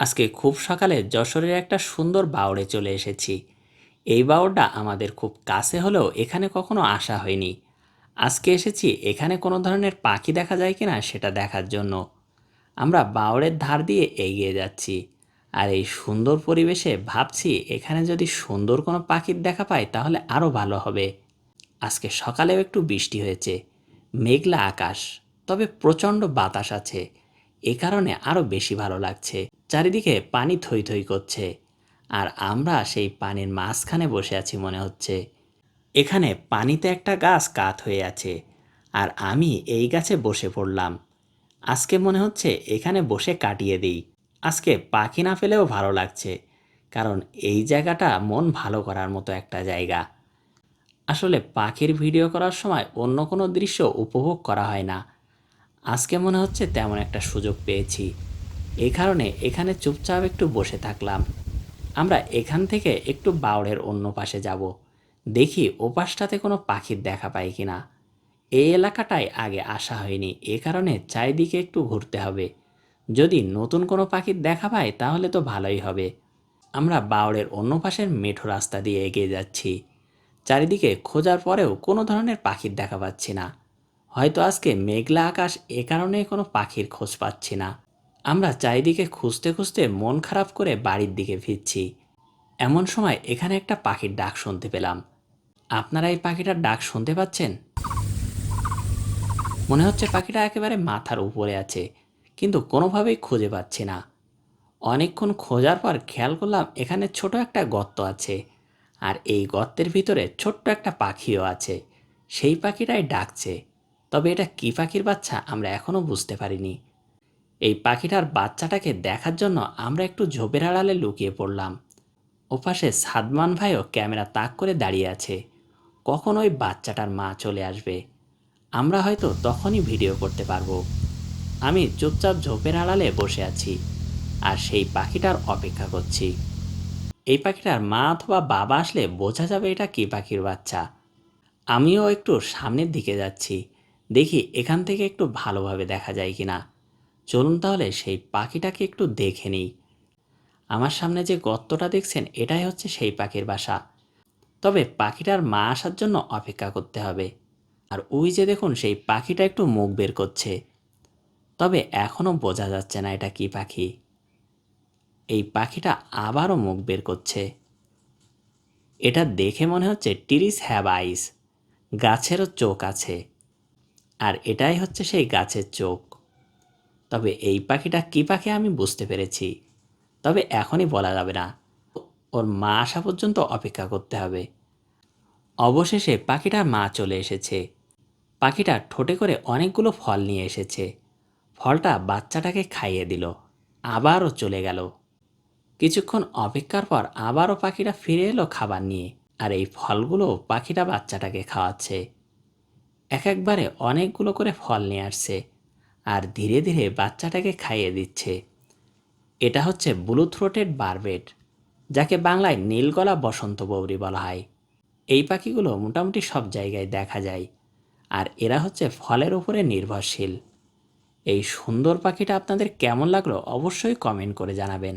আজকে খুব সকালে যশোরের একটা সুন্দর বাউড়ে চলে এসেছি। এই বাউড়টা আমাদের খুব কাছে হলেও এখানে কখনো আসা হয়নি। আজকে এসেছি, এখানে কোনো ধরনের পাখি দেখা যায় কিনা সেটা দেখার জন্য। আমরা বাউড়ের ধার দিয়ে এগিয়ে যাচ্ছি। আর এই সুন্দর পরিবেশে ভাবছি, এখানে যদি সুন্দর কোনো পাখির দেখা পাই তাহলে আরও ভালো হবে। আজকে সকালেও একটু বৃষ্টি হয়েছে, মেঘলা আকাশ, তবে প্রচণ্ড বাতাস আছে। এ কারণে আরও বেশি ভালো লাগছে। চারিদিকে পানি থই থই করছে, আর আমরা সেই পানির মাঝখানে বসে আছি মনে হচ্ছে। এখানে পানিতে একটা গাছ কাত হয়ে আছে, আর আমি এই গাছে বসে পড়লাম। আজকে মনে হচ্ছে এখানে বসে কাটিয়ে দিই। আজকে পাখি না ফেলেও ভালো লাগছে, কারণ এই জায়গাটা মন ভালো করার মতো একটা জায়গা। আসলে পাখির ভিডিও করার সময় অন্য কোনো দৃশ্য উপভোগ করা হয় না। আজকে মনে হচ্ছে তেমন একটা সুযোগ পেয়েছি। এই কারণে এখানে চুপচাপ একটু বসে থাকলাম। আমরা এখান থেকে একটু বাউড়ের অন্য পাশে যাব। দেখি ওপাশটাতে কোনো পাখির দেখা পাই কি না এই এলাকাটায় আগে আসা হয়নি, এ কারণে চারিদিকে একটু ঘুরতে হবে। যদি নতুন কোনো পাখির দেখা পাই তাহলে তো ভালোই হবে। আমরা বাউড়ের অন্য পাশের মেঠো রাস্তা দিয়ে এগিয়ে যাচ্ছি। চারিদিকে খোঁজার পরেও কোনো ধরনের পাখির দেখা পাচ্ছি না। হয়তো আজকে মেঘলা আকাশ এ কারণে কোনো পাখির খোঁজ পাচ্ছি না। আমরা চারিদিকে খুঁজতে খুঁজতে মন খারাপ করে বাড়ির দিকে ফিরছি। এমন সময় এখানে একটা পাখির ডাক শুনতে পেলাম। আপনারা এই পাখিটার ডাক শুনতে পাচ্ছেন? মনে হচ্ছে পাখিটা একেবারে মাথার উপরে আছে, কিন্তু কোনোভাবেই খুঁজে পাচ্ছি না। অনেকক্ষণ খোঁজার পর খেয়াল করলাম এখানে ছোট একটা গর্ত আছে, আর এই গর্তের ভিতরে ছোট্ট একটা পাখিও আছে। সেই পাখিটাই ডাকছে, তবে এটা কী পাখির বাচ্চা আমরা এখনও বুঝতে পারিনি। এই পাখিটার বাচ্চাটাকে দেখার জন্য আমরা একটু ঝোপের আড়ালে লুকিয়ে পড়লাম। ওপাশে সাদমান ভাইও ক্যামেরা তাক করে দাঁড়িয়ে আছে। কখন ওই বাচ্চাটার মা চলে আসবে? আমরা হয়তো তখনই ভিডিও করতে পারব। আমি চুপচাপ ঝোপের আড়ালে বসে আছি আর সেই পাখিটার অপেক্ষা করছি। এই পাখিটার মা অথবা বাবা আসলে বোঝা যাবে এটা কী পাখির বাচ্চা। আমিও একটু সামনের দিকে যাচ্ছি। দেখি এখান থেকে একটু ভালোভাবে দেখা যায় কি না চলুন তাহলে সেই পাখিটাকে একটু দেখে নিই। আমার সামনে যে গর্তটা দেখছেন, এটাই হচ্ছে সেই পাখির বাসা। তবে পাখিটার মা আসার জন্য অপেক্ষা করতে হবে। আর ওই যে দেখুন, সেই পাখিটা একটু মুখ বের করছে। তবে এখনও বোঝা যাচ্ছে না এটা কি পাখি। এই পাখিটা আবারও মুখ বের করছে। এটা দেখে মনে হচ্ছে টিরিস হ্যাভ আইস। গাছেরও চোখ আছে। আর এটাই হচ্ছে সেই গাছের চোখ। তবে এই পাখিটা কী পাখি আমি বুঝতে পেরেছি। তবে এখনই বলা যাবে না। ওর মা আসা পর্যন্ত অপেক্ষা করতে হবে। অবশেষে পাখিটার মা চলে এসেছে। পাখিটা ঠোঁটে করে অনেকগুলো ফল নিয়ে এসেছে। ফলটা বাচ্চাটাকে খাইয়ে দিল। আবারও চলে গেল। কিছুক্ষণ অপেক্ষার পর আবারও পাখিটা ফিরে এলো খাবার নিয়ে। আর এই ফলগুলো পাখিটা বাচ্চাটাকে খাওয়াচ্ছে। এক একবারে অনেকগুলো করে ফল নিয়ে আসছে। আর ধীরে ধীরে বাচ্চাটাকে খাইয়ে দিচ্ছে। এটা হচ্ছে ব্লু থ্রোটেড বারবেট যাকে বাংলায় নীলগলা বসন্ত বৌরি বলা হয়। এই পাখিগুলো মোটামুটি সব জায়গায় দেখা যায়, আর এরা হচ্ছে ফলের উপরে নির্ভরশীল। এই সুন্দর পাখিটা আপনাদের কেমন লাগল অবশ্যই কমেন্ট করে জানাবেন।